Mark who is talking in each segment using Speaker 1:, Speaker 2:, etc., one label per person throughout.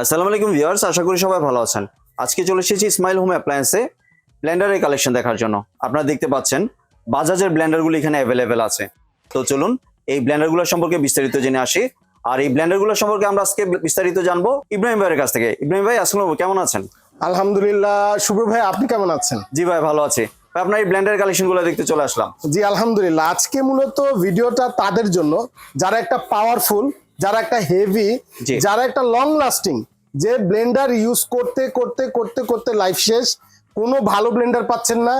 Speaker 1: আসসালামু আলাইকুম ভিউয়ার্স আশা করি সবাই ভালো আছেন। আজকে চলে এসেছি স্মাইল হোম অ্যাপ্লায়েন্সে ব্লেন্ডারের কালেকশন দেখার জন্য। আপনারা দেখতে পাচ্ছেন বাজাজের ব্লেন্ডারগুলো এখানে অ্যাভেলেবেল আছে। তো চলুন এই ব্লেন্ডারগুলো সম্পর্কে বিস্তারিত জেনে আসি। আর এই ব্লেন্ডারগুলো সম্পর্কে আমরা আজকে বিস্তারিত জানব ইব্রাহিম ভাইয়ের কাছ থেকে। ইব্রাহিম ভাই আসসালাম কেমন আছেন?
Speaker 2: আলহামদুলিল্লাহ শুভ্র ভাই আপনি কেমন আছেন?
Speaker 1: জি ভাই ভালো আছি। আপনার এই ব্লেন্ডারের কালেকশনগুলো দেখতে চলে আসলাম।
Speaker 2: জি আলহামদুলিল্লাহ। আজকে মূলত ভিডিওটা তাদের জন্য যারা একটা পাওয়ারফুল যারা একটা হেভি যারা একটা লং লাস্টিং যে ব্লেন্ডার ইউজ করতে করতে করতে করতে লাইফ শেষ কোনো ভালো ব্লেন্ডার পাচ্ছেন না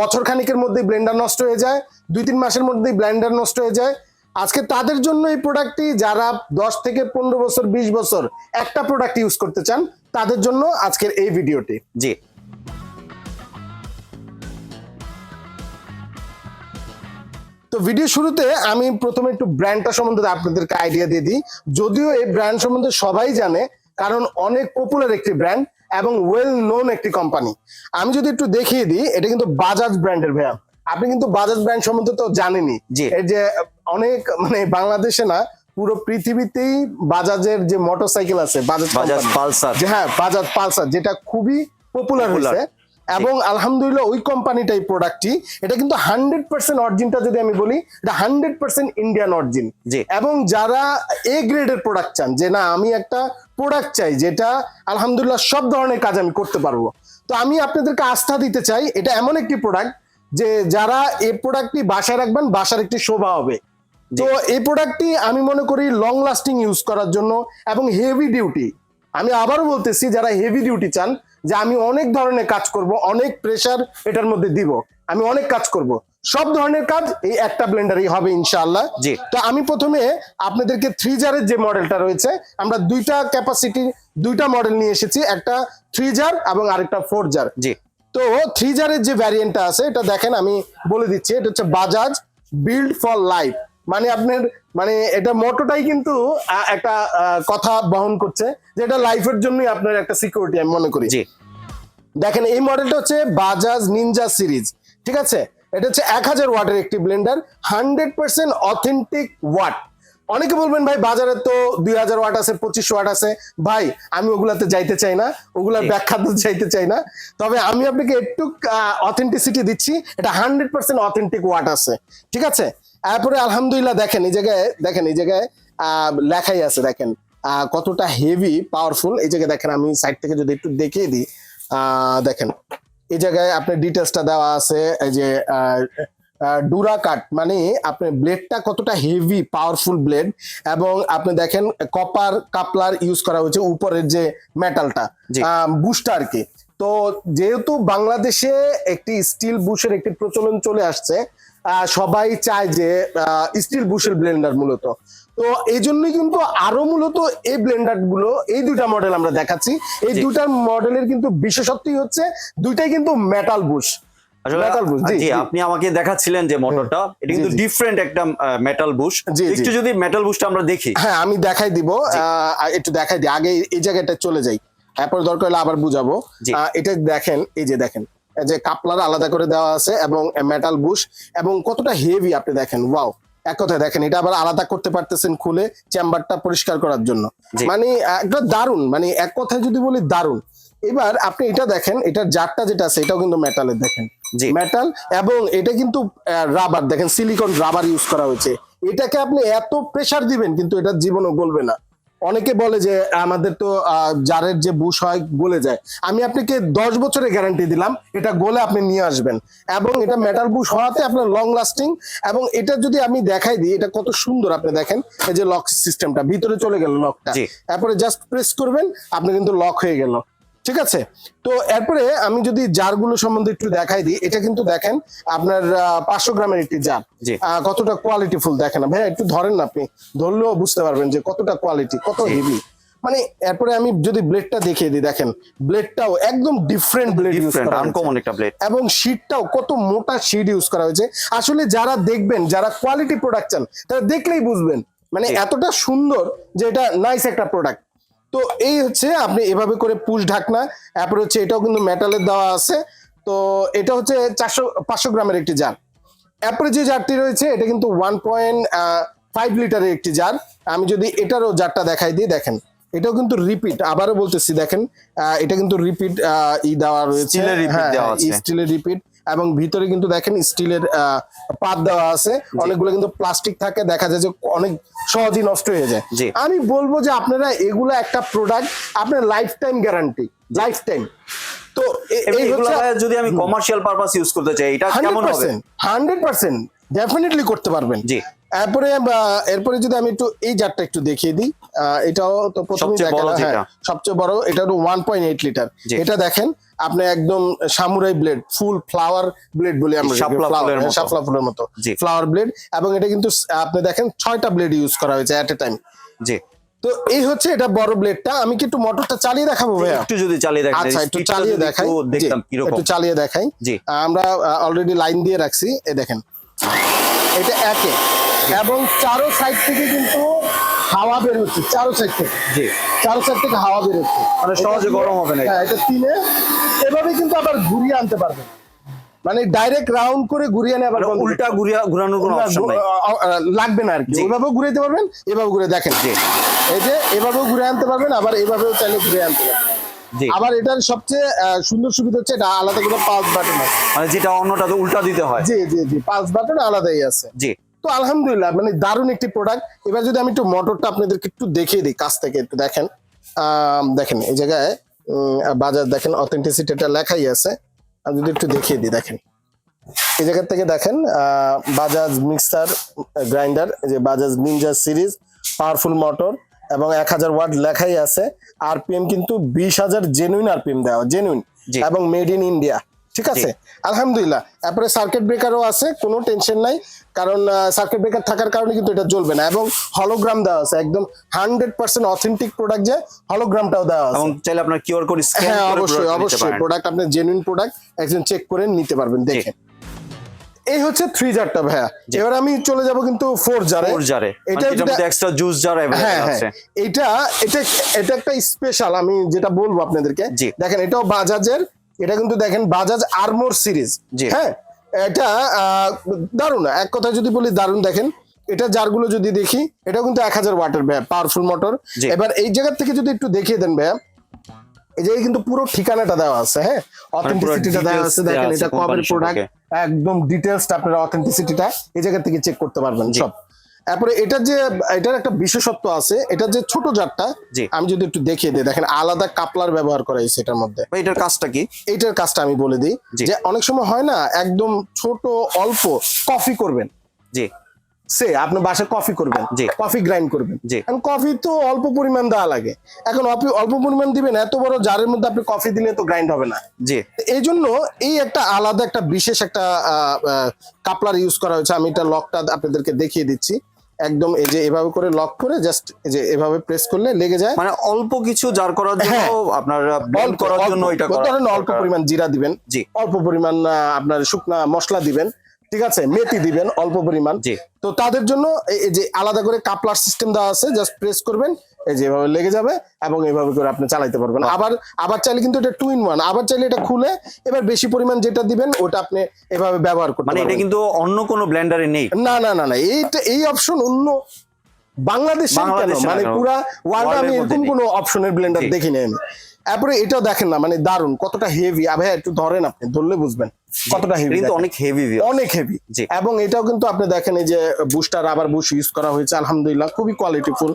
Speaker 2: বছর খানিকের মধ্যেই ব্লেন্ডার নষ্ট হয়ে যায় দুই তিন মাসের মধ্যেই ব্লেন্ডার নষ্ট হয়ে যায়। আজকে তাদের জন্য এই প্রোডাক্টটি যারা দশ থেকে পনেরো বছর বিশ বছর একটা প্রোডাক্ট ইউজ করতে চান তাদের জন্য আজকের এই ভিডিওটি
Speaker 1: জি।
Speaker 2: তো ভিডিও শুরুতে আমি প্রথমে একটু ব্র্যান্ডটা সম্বন্ধে আপনাদেরকে আইডিয়া দিয়ে দিই। যদিও এই ব্র্যান্ড সম্বন্ধে সবাই জানে কারণ অনেক পপুলার একটি ব্র্যান্ড এবং ওয়েল নোন একটি কোম্পানি আমি যদি একটু দেখিয়ে দিই এটা কিন্তু বাজাজ ব্র্যান্ডের ভাইয়া। আপনি কিন্তু বাজাজ ব্র্যান্ড সম্বন্ধে তো জানেনই। এই যে অনেক মানে বাংলাদেশে না পুরো পৃথিবীতেই বাজাজের যে মোটরসাইকেল আছে বাজাজ
Speaker 1: বাজাজ পালসার
Speaker 2: হ্যাঁ বাজাজ পালসার যেটা খুবই পপুলার। হয়েছে। এবং আলহামদুলিল্লাহ ওই কোম্পানিটাই প্রোডাক্টটি এটা কিন্তু হান্ড্রেড পার্সেন্ট অরিজিনটা যদি আমি বলি এটা হান্ড্রেড পার্সেন্ট ইন্ডিয়ান অরিজিন। এবং যারা এ গ্রেডের প্রোডাক্ট চান যে না আমি একটা প্রোডাক্ট চাই যেটা আলহামদুলিল্লাহ সব ধরনের কাজ আমি করতে পারব। তো আমি আপনাদেরকে আস্থা দিতে চাই এটা এমন একটি প্রোডাক্ট যে যারা এই প্রোডাক্টটি বাসায় রাখবেন বাসার একটি শোভা হবে। তো এই প্রোডাক্টটি আমি মনে করি লং লাস্টিং ইউজ করার জন্য এবং হেভি ডিউটি আমি আবারও বলতেছি যারা হেভি ডিউটি চান যে আমি অনেক ধরনের কাজ করব অনেক প্রেশার এটার মধ্যে দিব আমি অনেক কাজ করব। সব ধরনের কাজ এই একটা ব্লেন্ডারই হবে ইনশাআল্লাহ।
Speaker 1: জি।
Speaker 2: তো আমি প্রথমে আপনাদেরকে থ্রি জারের যে মডেলটা রয়েছে আমরা দুইটা ক্যাপাসিটি দুইটা মডেল নিয়ে এসেছি একটা থ্রি জার এবং আরেকটা ফোর জার
Speaker 1: জি।
Speaker 2: তো থ্রি জারের যে ভ্যারিয়েন্টটা আছে এটা দেখেন আমি বলে দিচ্ছি এটা হচ্ছে বাজাজ বিল্ড ফর লাইফ মানে আপনার মানে এটা মোটোটাই কিন্তু একটা কথা বহন করছে যে এটা লাইফের জন্যই আপনার একটা সিকিউরিটি আমি মনে করি।
Speaker 1: জি।
Speaker 2: দেখেন এই মডেলটা হচ্ছে বাজাজ নিনজা সিরিজ ঠিক আছে? এটা হচ্ছে এক হাজার ওয়াটের একটি blender hundred percent authentic watt অনেকে বলবেন ভাই বাজারে তো দুই হাজার ওয়াট আছে পঁচিশশো ওয়াট আছে। ভাই আমি ওগুলাতে যাইতে চাই না ওগুলার। ব্যাখ্যা তো চাইতে চাই না। তবে আমি আপনাকে একটু অথেন্টিসিটি দিচ্ছি এটা হান্ড্রেড পার্সেন্ট অথেন্টিক ওয়াট আছে ঠিক আছে? তারপরে আলহামদুলিল্লাহ দেখেন এই জায়গায় দেখেন এই জায়গায় লেখাই আছে দেখেন কতটা হেভি পাওয়ারফুল এই জায়গায় দেখেন আমি সাইড থেকে যদি একটু দেখিয়ে দিই দেখেন এই জায়গায় আপনার ডিটেলসটা দেওয়া আছে এই যে ডুরা কাট মানে আপনার ব্লেডটা কতটা হেভি পাওয়ারফুল ব্লেড এবং আপনি দেখেন কপার কাপলার ইউজ করা হয়েছে উপরের যে মেটালটা আর কি। তো যেহেতু বাংলাদেশে একটি স্টিল বুশের একটি প্রচলন চলে আসছে আহ, সবাই চায় যে স্টিল বুশের ব্লেন্ডার মূলত। তো এই জন্যই কিন্তু আরও মূলত এই ব্লেন্ডারগুলো এই দুইটা মডেল আমরা দেখাচ্ছি। এই
Speaker 1: জি।
Speaker 2: দুইটার মডেলের কিন্তু বিশেষত্বই হচ্ছে দুইটাই কিন্তু মেটাল বুশ।
Speaker 1: আপনি আমাকে দেখাচ্ছিলেন যে মোটরটা এটা কিন্তু। ডিফারেন্ট একটা মেটাল বুশ। একটু যদি মেটাল বুশটা আমরা দেখি।
Speaker 2: হ্যাঁ আমি দেখাই দিব। একটু দেখাই দিই। আগে এই জায়গাটা চলে যাই। তারপর দরকার হলে আবার বুঝাবো। আহ, এটা দেখেন এই যে দেখেন। যে কাপলার আলাদা করে দেওয়া আছে এবং মেটাল বুশ এবং কতটা হেভি আপনি দেখেন। ওয়াও এক কথায় দেখেন এটা আবার আলাদা করতে পারতেছেন খুলে চেম্বারটা পরিষ্কার করার জন্য। মানে একটা দারুণ মানে এক কথায় যদি বলি দারুণ। এবার আপনি এটা দেখেন এটার জারটা যেটা আছে এটাও কিন্তু মেটালের দেখেন। মেটাল এবং এটা কিন্তু রাবার দেখেন সিলিকন রাবার ইউজ করা হয়েছে। এটাকে আপনি এত প্রেসার দিবেন কিন্তু এটা জীবনও গলবে না। অনেকে বলে যে আমাদের তো জারের যে বুশ হয় গলে যায়। আমি আপনাকে দশ বছরের গ্যারান্টি দিলাম এটা গলে আপনি নিয়ে আসবেন। এবং এটা মেটাল বুশ হওয়াতে আপনার লং লাস্টিং এবং এটা যদি আমি দেখাই দিই এটা কত সুন্দর আপনি দেখেন এই যে লক সিস্টেমটা ভিতরে চলে গেল লকটা তারপরে জাস্ট প্রেস করবেন আপনি কিন্তু লক হয়ে গেল। ঠিক আছে? তো এরপরে আমি যদি জারগুলো সম্বন্ধে একটু দেখাই দিই এটা কিন্তু দেখেন আপনার পাঁচশো গ্রামের একটি জার। কতটা কোয়ালিটি ফুল দেখেন না ভাইয়া একটু ধরেন না আপনি। ধরলেও বুঝতে পারবেন যে কতটা কোয়ালিটি কত হেভি মানে এরপরে আমি যদি ব্লেডটা দেখিয়ে দিই দেখেন ব্লেডটাও একদম ডিফারেন্ট ব্লেড ইউজ করা।
Speaker 1: আনকমন একটা ব্লেড
Speaker 2: এবং শীটটাও কত মোটা শীট ইউজ করা হয়েছে। আসলে যারা দেখবেন যারা কোয়ালিটি প্রোডাক্ট চান তারা দেখলেই বুঝবেন। মানে এতটা সুন্দর যে এটা নাইস একটা প্রোডাক্ট তো এই হচ্ছে আপনি এভাবে করে পুশ ঢাকনা তারপরে হচ্ছে এটাও কিন্তু মেটালের দেওয়া আছে। তো এটা হচ্ছে চারশো পাঁচশো গ্রামের একটি জার এরপরে যে জারটি রয়েছে এটা কিন্তু ওয়ান পয়েন্ট ফাইভ লিটারের একটি জার আমি যদি এটারও জারটা দেখাই দিই দেখেন এটাও কিন্তু রিপিট আবারও বলতেছি দেখেন আহ, এটা কিন্তু রিপিট ই দেওয়া রয়েছে।
Speaker 1: Steel এর repeat দেওয়া আছে।
Speaker 2: স্টিলের রিপিট এবং ভিতরে কিন্তু দেখেন স্টিলের পাত দেওয়া আছে। অনেকগুলো কিন্তু প্লাস্টিক থাকে দেখা যায় যে অনেক সহজেই নষ্ট হয়ে যায়। আমি বলব যে আপনারা এগুলো একটা প্রোডাক্ট আপনার life time guarantee life time তো
Speaker 1: যদি আমি কমার্শিয়াল পারপাস ইউজ করতে চাই এটা কেমন হবে?
Speaker 2: হান্ড্রেড পার্সেন্ট ডেফিনেটলি করতে পারবেন।
Speaker 1: জি।
Speaker 2: এরপরে এরপরে যদি আমি একটু এই জারটা একটু দেখিয়ে দিই এটাও তো প্রথমে
Speaker 1: সবচেয়ে বড়
Speaker 2: সবচেয়ে বড় এটা হলো ওয়ান পয়েন্ট এইট লিটার এটা দেখেন আপনি একদম সামুরাই ব্লেড ফুল ফ্লাওয়ার ব্লেড বলি আমরা
Speaker 1: শাপলা ফুলের মতো।
Speaker 2: ফ্লাওয়ার ব্লেড এবং এটা কিন্তু আপনি দেখেন ছয়টা ব্লেড ইউজ করা হয়েছে এট এ টাইম
Speaker 1: জি।
Speaker 2: তো এই হচ্ছে এটা বড় ব্লেডটা আমি কি একটু মোটরটা চালিয়ে দেখাবো ভাইয়া?
Speaker 1: একটু যদি চালিয়ে দেখাই
Speaker 2: আচ্ছা একটু চালিয়ে দেখাই।
Speaker 1: দেখতাম কীরকম।
Speaker 2: একটু চালিয়ে দেখাই।
Speaker 1: জি।
Speaker 2: আমরা অলরেডি লাইন দিয়ে রাখছি। এ দেখেন। এটা একে। এবং চারো সাইড থেকে কিন্তু হাওয়া বের হচ্ছে চারো সাইড থেকে।
Speaker 1: জি।
Speaker 2: চারো সাইড থেকে হাওয়া বের হচ্ছে।
Speaker 1: মানে সহজে গরম হবে না।
Speaker 2: হ্যাঁ এটা তিনে এভাবে কিন্তু আবার ঘুরিয়ে আনতে পারবেন। মানে ডাইরেক্ট রাউন্ড করে ঘুরিয়ে আবার
Speaker 1: মানে উল্টা ঘুরিয়া ঘুরানোর কোনো অপশন নাই।
Speaker 2: লাগবে না আর কি। এভাবেও ঘুরাইতে পারবেন এভাবে ঘুরে দেখেন। জি। এই যে এভাবেও ঘুরে আনতে পারবেন আবার এভাবেও চাইলে ঘুরে আনতে পারবেন। আবার এটার সবচেয়ে সুন্দর সুবিধা হচ্ছে এটা আলাদা করে পাঁচ বাটন আছে।
Speaker 1: মানে যেটা অন্যটা তো উল্টা দিতে হয়।
Speaker 2: জি জি জি পাঁচ বাটন আলাদাই আছে।
Speaker 1: জি।
Speaker 2: তো আলহামদুলিল্লাহ মানে দারুণ একটি প্রোডাক্ট এবার যদি আমি একটু মোটরটা আপনাদেরকে একটু দেখিয়ে দিই কাছ থেকে একটু দেখেন। দেখেন এই জায়গায় বাজার দেখেন অথেন্টিসিটি এটা লেখাই আছে। আমি যদি একটু দেখিয়ে দিই দেখেন। এই জায়গা থেকে দেখেন বাজাজ মিক্সার গ্রাইন্ডার যে Bajaj ninja series powerful motor এবং এক হাজার ওয়াট লেখাই আছে। আরপিএম কিন্তু বিশ হাজার জেনুইন আরপিএম দেওয়া জেনুইন এবং মেড ইন ইন্ডিয়া ঠিক আছে? আলহামদুলিল্লাহ। তারপরে সার্কিট ব্রেকারও আছে কোনো টেনশন নাই। কারণ সার্কিট ব্রেকার থাকার কারণে কিন্তু এটা চলবে না। এবং হলোগ্রাম দেওয়া আছে একদম হান্ড্রেড পার্সেন্ট অথেন্টিক প্রোডাক্ট যে হলোগ্রামটাও দেওয়া আছে।
Speaker 1: চাইলে আপনার কিউআর কোড
Speaker 2: হ্যাঁ অবশ্যই অবশ্যই প্রোডাক্ট আপনি জেনুইন প্রোডাক্ট একজন চেক করে নিতে পারবেন দেখে এই হচ্ছে থ্রি জারটা ভাইয়া। এবার আমি চলে যাব কিন্তু ফোর জারে
Speaker 1: ফোর জারে
Speaker 2: এটা
Speaker 1: এক্সট্রা জুস জার আছে।
Speaker 2: এটা এটা এটা একটা স্পেশাল আমি যেটা বলব আপনাদেরকে। দেখেন এটাও বাজাজের এটা কিন্তু দেখেন বাজাজ আরমোর সিরিজ হ্যাঁ? এটা আহ, দারুণ। এক কথা যদি বলি দারুণ দেখেন। এটা জারগুলো যদি দেখি এটাও কিন্তু এক হাজার ওয়াটের ভাইয়া পাওয়ারফুল মোটর এবার এই জায়গা থেকে যদি একটু দেখিয়ে দেন ভাইয়া এই যে কিন্তু পুরো ঠিকানাটা দেওয়া আছে হ্যাঁ? অথেন্টিসিটিটা দেওয়া আছে দেখেন এটা কবের প্রোডাক্ট একদম ডিটেলসটা আপনারা অথেন্টিসিটিটা এই জায়গা থেকে চেক করতে পারবেন সব। তারপরে এটার যে এটার একটা বিশেষত্ব আছে এটা যে ছোট জারটা আমি যদি একটু দেখিয়ে দিই দেখেন আলাদা কাপলার ব্যবহার করা হয়েছে এটার মধ্যে।
Speaker 1: এটার কাজটা কি?
Speaker 2: এইটার কাজটা আমি বলে দিই যে অনেক সময় হয় না একদম ছোট অল্প কফি করবেন।
Speaker 1: জি।
Speaker 2: সে আপনি বাসায় কফি করবেন
Speaker 1: জি।
Speaker 2: কফি গ্রাইন্ড করবেন।
Speaker 1: জি।
Speaker 2: এখন কফি তো অল্প পরিমাণ দেওয়া লাগে। এখন অল্প- অল্প পরিমাণ দিবেন এত বড় জারের মধ্যে আপনি কফি দিলে তো গ্রাইন্ড হবে না।
Speaker 1: জি।
Speaker 2: এই জন্য এই একটা আলাদা একটা বিশেষ একটা কাপলার ইউজ করা হয়েছে। আমি এটা লকটা আপনাদেরকে দেখিয়ে দিচ্ছি। একদম এই যে এভাবে করে লক করে জাস্ট এই যে এভাবে প্রেস করলে লেগে যায়।
Speaker 1: মানে অল্প কিছু জার করার জন্য
Speaker 2: হ্যাঁ।
Speaker 1: আপনার
Speaker 2: বল
Speaker 1: করার জন্য এটা করা
Speaker 2: ধরেন অল্প পরিমাণ জিরা দিবেন।
Speaker 1: জি।
Speaker 2: অল্প পরিমাণ আপনার শুকনা মশলা দিবেন। ঠিক আছে? মেথি দিবেন অল্প পরিমাণ। তো তাদের জন্য এই- যে আলাদা করে কাপলার সিস্টেম দেওয়া আছে জাস্ট প্রেস করবেন এই যে এভাবে লেগে যাবে এবং এভাবে করে আপনি চালাইতে পারবেন। আবার আবার চাইলে কিন্তু এটা টু ইন ওয়ান আবার চাইলে এটা খুলে এবার বেশি পরিমাণ যেটা দিবেন ওটা আপনি এভাবে ব্যবহার করতে
Speaker 1: মানে এটা কিন্তু অন্য কোনো ব্লেন্ডারে নেই?
Speaker 2: না না না না এইটা এই অপশন অন্য বাংলাদেশে মানে? পুরা ওয়ার্ল্ডে আমি এরকম কোনো অপশনের ব্লেন্ডার দেখিনি আমি। তারপরে এটাও দেখেন না মানে দারুণ কতটা হেভি ভাই একটু ধরেন আপনি ধরলে বুঝবেন। কতটা হেভি
Speaker 1: কিন্তু অনেক হেভি
Speaker 2: অনেক হেভি এবং এটাও কিন্তু আপনি দেখেন এই যে বুস্টার রাবার বুশ ইউজ করা হয়েছে আলহামদুলিল্লাহ খুবই কোয়ালিটিফুল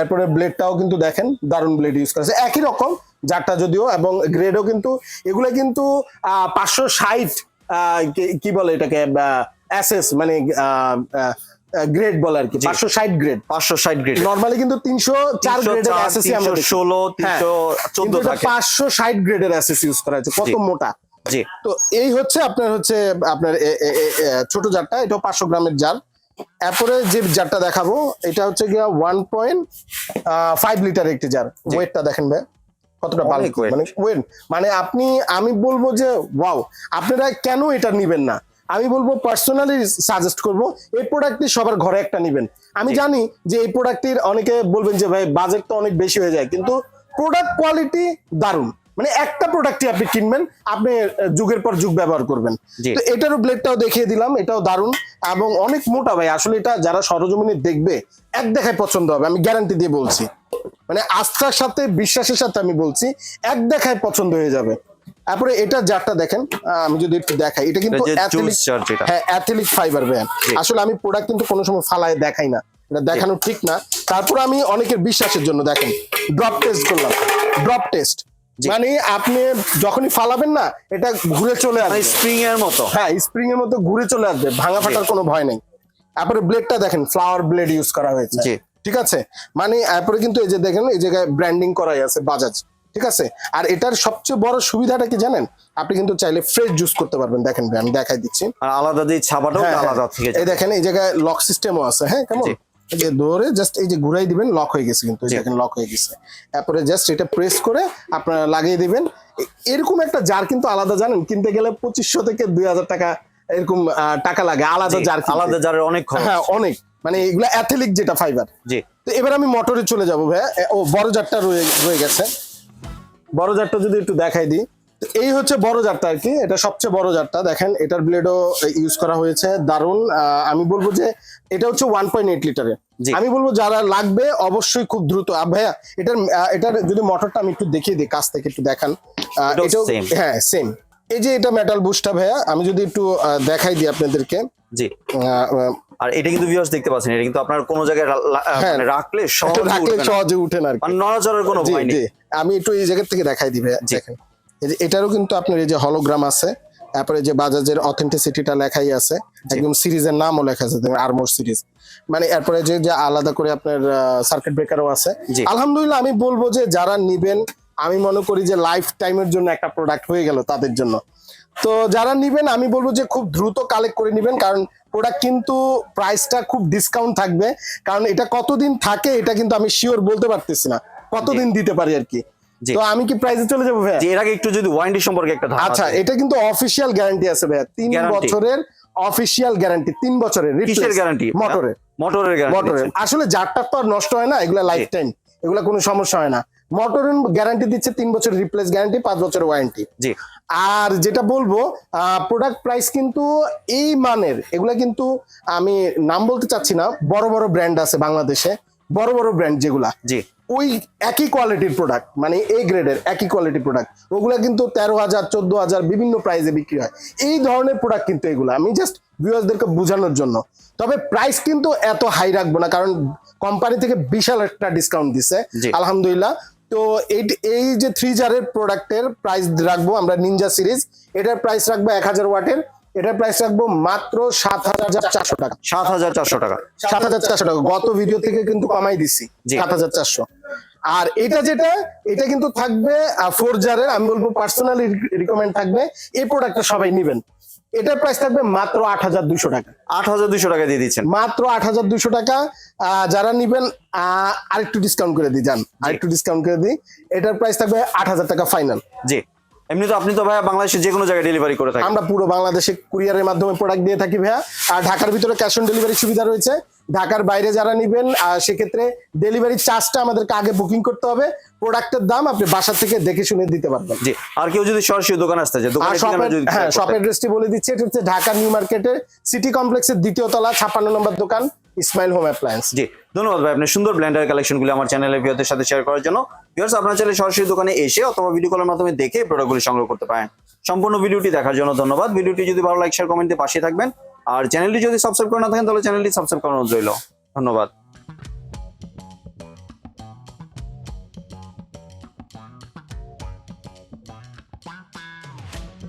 Speaker 2: এরপরে ব্লেডটাও কিন্তু দেখেন দারুণ ব্লেড ইউজ করা হয়েছে। একই রকম যারটা যদিও এবং গ্রেডও কিন্তু এগুলো কিন্তু পাঁচশো ষাট কি বলে এটাকে অ্যাসেস মানে গ্রেড বলে আর কি। পাঁচশো ষাট গ্রেড
Speaker 1: পাঁচশো ষাট গ্রেড
Speaker 2: নর্মালি কিন্তু তিনশো চার গ্রেডের অ্যাসেসই আমরা
Speaker 1: ষোলো
Speaker 2: হ্যাঁ।
Speaker 1: তিনশো চোদ্দ
Speaker 2: কিন্তু পাঁচশো ষাট গ্রেডের অ্যাসেস ইউজ করা হয়েছে কত মোটা?
Speaker 1: জি।
Speaker 2: তো এই হচ্ছে আপনার হচ্ছে আপনার ছোট জারটা এটাও পাঁচশো গ্রামের জার। এরপরে যে জারটা দেখাবো এটা হচ্ছে গিয়া ওয়ান পয়েন্ট ফাইভ লিটার একটি জার। ওয়েটটা দেখেন ভাই কতটা বাল্ক মানে ওয়েট মানে আপনি আমি বলব যে ওয়াও আপনারা কেন এটা নিবেন না? আমি বলব পার্সোনালি সাজেস্ট করব এই প্রোডাক্টটি সবার ঘরে একটা নিবেন। আমি জানি যে এই প্রোডাক্টটির অনেকে বলবেন যে ভাই বাজেট তো অনেক বেশি হয়ে যায়। কিন্তু প্রোডাক্ট কোয়ালিটি দারুণ। মানে একটা প্রোডাক্টই আপনি কিনবেন আপনি যুগের পর যুগ ব্যবহার করবেন। তো এটারও ব্লেডটাও দেখিয়ে দিলাম এটাও দারুণ এবং অনেক মোটা ভাই। আসলে এটা যারা সরজমিনে দেখবে এক দেখায় পছন্দ হবে আমি গ্যারান্টি দিয়ে বলছি। মানে আস্থার সাথে বিশ্বাসের সাথে আমি বলছি এক দেখায় পছন্দ হয়ে যাবে। তারপরে এটা যারটা দেখেন আমি যদি একটু দেখাই এটা কিন্তু হ্যাঁ অ্যাথলিক ফাইবার ব্যান্ড আসলে আমি প্রোডাক্ট কিন্তু কোনো সময় ফালায় দেখাই না। এটা দেখানো ঠিক না। তারপর আমি অনেকের বিশ্বাসের জন্য দেখেন ড্রপ টেস্ট করলাম। Drop test. মানে আপনি যখনই ফালাবেন না এটা ঘুরে চলে আসবে।
Speaker 1: স্প্রিং এর মতো।
Speaker 2: হ্যাঁ স্প্রিং এর মতো ঘুরে চলে আসবে। ভাঙা ফাটার কোনো ভয় নেই। তারপরে ব্লেডটা দেখেন ফ্লাওয়ার ব্লেড ইউজ করা হয়েছে। ঠিক আছে? মানে তারপরে কিন্তু এই যে দেখেন এই জায়গায় ব্র্যান্ডিং করাই আছে বাজাজ ঠিক আছে? আর এটার সবচেয়ে বড় সুবিধাটা কি জানেন? আপনি কিন্তু চাইলে ফ্রেশ জুস করতে পারবেন। দেখেন আমি দেখাই দিচ্ছি।
Speaker 1: আর আলাদা দিয়ে ছাপাটাও
Speaker 2: হ্যাঁ,
Speaker 1: আলাদা
Speaker 2: হ্যাঁ।
Speaker 1: থেকে
Speaker 2: এই দেখেন এই জায়গায় লক সিস্টেমও আছে। হ্যাঁ কেমন। এই যে ধরে জাস্ট এই যে ঘুরাই দিবেন লক হয়ে গেছে কিন্তু দেখেন লক হয়ে গেছে। তারপরে জাস্ট এটা প্রেস করে আপনারা লাগিয়ে দিবেন। এরকম একটা জার কিন্তু আলাদা জানেন? কিনতে গেলে পঁচিশশো থেকে দুই হাজার টাকা এরকম টাকা লাগে আলাদা জার
Speaker 1: আলাদা জারের অনেক
Speaker 2: হ্যাঁ অনেক। মানে এগুলো অ্যাথলিক যেটা ফাইবার
Speaker 1: জি।
Speaker 2: তো এবার আমি মোটরে চলে যাব ভাইয়া। ও বড় জারটা রয়ে রয়ে গেছে। বড় জারটা যদি একটু দেখাই দিই। এই হচ্ছে বড় জারটা আর কি এটা সবচেয়ে বড় জারটা। দেখেন এটার ব্লেডও ইউজ করা হয়েছে দারুণ আমি বলব যে এটা হচ্ছে ওয়ান পয়েন্ট এইট লিটারের
Speaker 1: জি।
Speaker 2: আমি বলব যারা লাগবে অবশ্যই খুব দ্রুত। ভাইয়া এটার এটার যদি মোটরটা আমি একটু দেখিয়ে দিই কাছ থেকে একটু দেখান।
Speaker 1: এটাও
Speaker 2: হ্যাঁ সেম এই যে এটা মেটাল বুস্টটা ভাইয়া আমি যদি একটু দেখাই দিই আপনাদেরকে।
Speaker 1: জি। আর এটা কিন্তু ভিউয়ার্স দেখতে পাচ্ছেন এটা কিন্তু আপনার কোনো জায়গায়
Speaker 2: হ্যাঁ।
Speaker 1: মানে রাখলে সহজে
Speaker 2: রাখলে সহজে উঠে না আর
Speaker 1: মানে নড়াচড়ার কোনো ভয় নেই।
Speaker 2: আমি একটু এই জায়গা থেকে দেখাই দিবে
Speaker 1: জি।
Speaker 2: দেখেন। এটারও কিন্তু আপনার এই যে হলোগ্রাম আছে তারপরে যে বাজাজের অথেন্টিসিটিটা লেখাই আছে একদম সিরিজের নামও লেখা আছে আরমোর সিরিজ মানে এরপরে যে যে আলাদা করে আপনার সার্কিট ব্রেকারও আছে। আলহামদুলিল্লাহ আমি বলব যে যারা নিবেন আমি মনে করি যে লাইফ টাইমের জন্য একটা প্রোডাক্ট হয়ে গেল তাদের জন্য। তো যারা নিবেন আমি বলব যে খুব দ্রুত কালেক্ট করে নিবেন কারণ প্রোডাক্ট কিন্তু প্রাইসটা খুব ডিসকাউন্ট থাকবে। কারণ এটা কতদিন থাকে এটা কিন্তু আমি শিওর বলতে পারতেছি না। কতদিন দিতে পারি আর কি। তো আমি কি প্রাইসে চলে যাব ভাইয়া?
Speaker 1: এর আগে একটু যদি ওয়ারেন্টি সম্পর্কে একটা
Speaker 2: আচ্ছা এটা কিন্তু অফিসিয়াল গ্যারান্টি আছে ভাইয়া। তিন বছরের অফিসিয়াল গ্যারান্টি তিন বছরের
Speaker 1: কিসের গ্যারান্টি
Speaker 2: মোটরের।
Speaker 1: মোটরের গ্যারান্টি
Speaker 2: মোটরের। আসলে যারটার তো আর নষ্ট হয় না এগুলা লাইফ টাইম এগুলা কোনো সমস্যা হয় না। মোটরের গ্যারান্টি দিচ্ছে তিন বছরের রিপ্লেস গ্যারান্টি পাঁচ বছরের ওয়ারেন্টি
Speaker 1: জি।
Speaker 2: আর যেটা বলব প্রোডাক্ট প্রাইস কিন্তু এই মানের এগুলা কিন্তু আমি নাম বলতে চাচ্ছি না বড় বড় ব্র্যান্ড আছে বাংলাদেশে বড় বড় ব্র্যান্ড যেগুলা।
Speaker 1: জি।
Speaker 2: ওই একই কোয়ালিটির প্রোডাক্ট মানে এ গ্রেডের একই কোয়ালিটির প্রোডাক্ট ওগুলো কিন্তু তেরো হাজার চোদ্দ হাজার বিভিন্ন প্রাইসে বিক্রি হয়। এই ধরনের প্রোডাক্ট কিন্তু এগুলো। আমি জাস্ট ভিউয়ার্সদেরকে বোঝানোর জন্য। তবে প্রাইস কিন্তু এত হাই রাখব না কারণ কোম্পানি থেকে বিশাল একটা ডিসকাউন্ট দিছে। আলহামদুলিল্লাহ। তো এই এই যে থ্রি জারের প্রোডাক্টের প্রাইস রাখব আমরা নিনজা সিরিজ এটার প্রাইস রাখব এক হাজার ওয়াটের। এটার প্রাইস রাখব মাত্র সাত হাজার চারশো টাকা।
Speaker 1: সাত হাজার চারশো টাকা।
Speaker 2: সাত হাজার চারশো টাকা। গত ভিডিও থেকে কিন্তু কমাই দিছি। সাত হাজার চারশো। আর এটা যেটা এটা কিন্তু থাকবে ফোর জারের আমি বলব পার্সোনালি রিকমেন্ড থাকবে। এই প্রোডাক্টটা সবাই নিবেন। এটার প্রাইস থাকবে মাত্র আট হাজার দুশো টাকা।
Speaker 1: আট হাজার দুশো টাকা দিয়ে দিচ্ছেন।
Speaker 2: মাত্র আট হাজার দুশো টাকা। আহ, যারা নিবেন আহ, আরেকটু ডিসকাউন্ট করে দিই যান। আরেকটু ডিসকাউন্ট করে দিই। এটার প্রাইস থাকবে আট হাজার টাকা ফাইনাল
Speaker 1: জি। এমনি তো আপনি তো ভাইয়া বাংলাদেশের যে কোনো জায়গায় ডেলিভারি করে থাকেন।
Speaker 2: আমরা পুরো বাংলাদেশে কুরিয়ারের মাধ্যমে প্রোডাক্ট দিয়ে থাকি ভাইয়া। আর ঢাকার ভিতরে ক্যাশ অন ডেলিভারি সুবিধা রয়েছে। ঢাকার বাইরে যারা নিবেন সেক্ষেত্রে ডেলিভারি চার্জটা আমাদেরকে আগে বুকিং করতে হবে। প্রোডাক্টের দাম আপনি বাসা থেকে দেখে শুনে দিতে পারবেন।
Speaker 1: জি আর কেউ যদি সরাসরি দোকান আসতে চায় দোকানের ঠিকানা যদি
Speaker 2: হ্যাঁ শপ অ্যাড্রেসটি বলে দিচ্ছি এটা হচ্ছে ঢাকা নিউ মার্কেটের সিটি কমপ্লেক্সের দ্বিতীয় তলা ছাপ্পান্ন নম্বর দোকান। ইসমাইল হোম অ্যাপ্লায়েন্স
Speaker 1: জি, ধন্যবাদ ভাই আপনার সুন্দর ব্ল্যান্ডার কালেকশনগুলো আমার চ্যানেলের ভিউয়ারদের সাথে শেয়ার করার জন্য। ভিউয়ার্স আপনার চ্যানেলে সরাসরি দোকানে এসে অথবা ভিডিও কলের মাধ্যমে দেখে প্রোডাক্টগুলি সংগ্রহ করতে পারেন। সম্পূর্ণ ভিডিওটি দেখার জন্য ধন্যবাদ। ভিডিওটি যদি ভালো লাইক শেয়ার কমেন্টে পাশে থাকবেন। আর চ্যানেলটি যদি সাবস্ক্রাইব করে না থাকেন, তাহলে চ্যানেলটি সাবস্ক্রাইব করানো রইল। ধন্যবাদ।